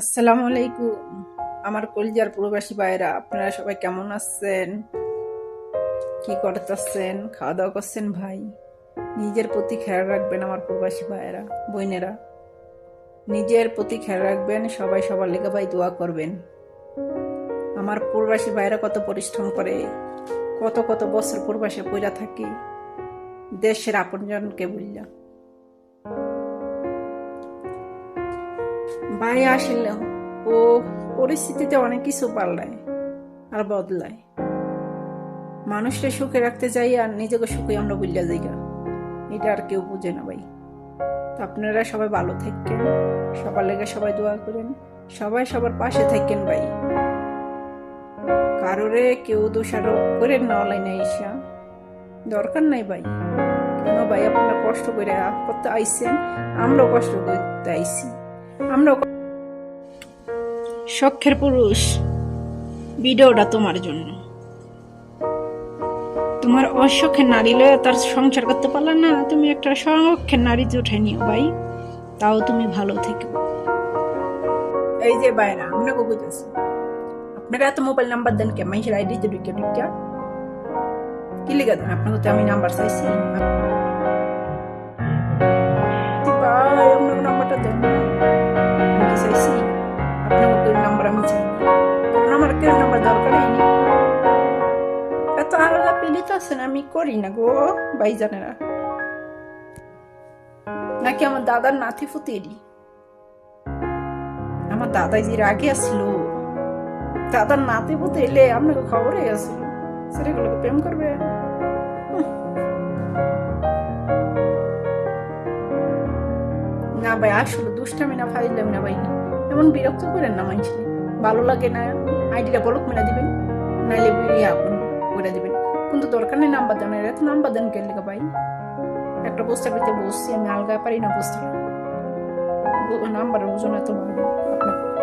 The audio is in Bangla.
আসসালামু আলাইকুম। আমার কলিজার প্রবাসী ভাইরা আপনারা সবাই কেমন আছেন? কি করতেছেন? খাওয়া দাওয়া করছেন ভাই? নিজের প্রতি খেয়াল রাখবেন আমার প্রবাসী ভাইয়েরা, বোনেরা। নিজের প্রতি খেয়াল রাখবেন, সবাই সবার লেগে ভাই দোয়া করবেন। আমার প্রবাসী ভাইরা কত পরিশ্রম করে, কত কত বছর প্রবাসে পইরা থাকি, দেশের আপনজনকে বললাম ভাই আসলে ও পরিস্থিতিতে অনেক কিছু পাল্টায় আর বদলায়। মানুষকে সুখে রাখতে চাই আর নিজেকে সুখে আমরা বুঝলা যাইগা এটা আর কেউ বুঝে না ভাই। তো আপনারা সবাই ভালো থাকেন, সবার লেগে সবাই দোয়া করেন, সবাই সবার পাশে থাকেন ভাই। কারোরে কেউ দোষারোপ করেন না অনলাইনে এসা দরকার নাই ভাই। কেন ভাই, আপনারা কষ্ট করে করতে আইসেন, আমরাও কষ্ট করতে আইসি। আমরাও শখের পুরুষ ভিডিওটা তোমার জন্য। তোমার অশখের নারী লয়ে তার সংসার করতে পারলে না, তুমি একটা শখের নারী উঠে নিও ভাই, তাও তুমি ভালো থেকো। এই যে বাইরা আমরা বুঝেছি আপনারা এত মোবাইল নাম্বার দেন কে? মানুষের আইডিতে ঢুকে ঢুকে কি লিখে দেন? আপনাকে তো আমি নাম্বার চাইছি। পিলিত আছেন আমি করি না গো, ভাইজানেরা। নাকি আমার দাদার নাতি ফুতেরি? আমার দাদা যে রাগে আসছিল দাদার নাতি পুতে এলে আপনাকে খবরে আসছিল সেগুলোকে প্রেম করবে? না ভাই, আসলে দুষ্টামি না ফাইলাম না ভাই। এমন বিরক্ত করেন না মানুষকে। ভালো লাগে না। আইডিটা বলক মেলা দিবেন। নাইলে ইয়া কিন্তু দরকার নেই নাম্বার দেন এত নাম্বার দেন কে লেগে ভাই। একটা বস্তা ভিতরে বসছি, আমি আলগা পারি না বসতে নাম্বার ওজন এত ভালো, আপনার।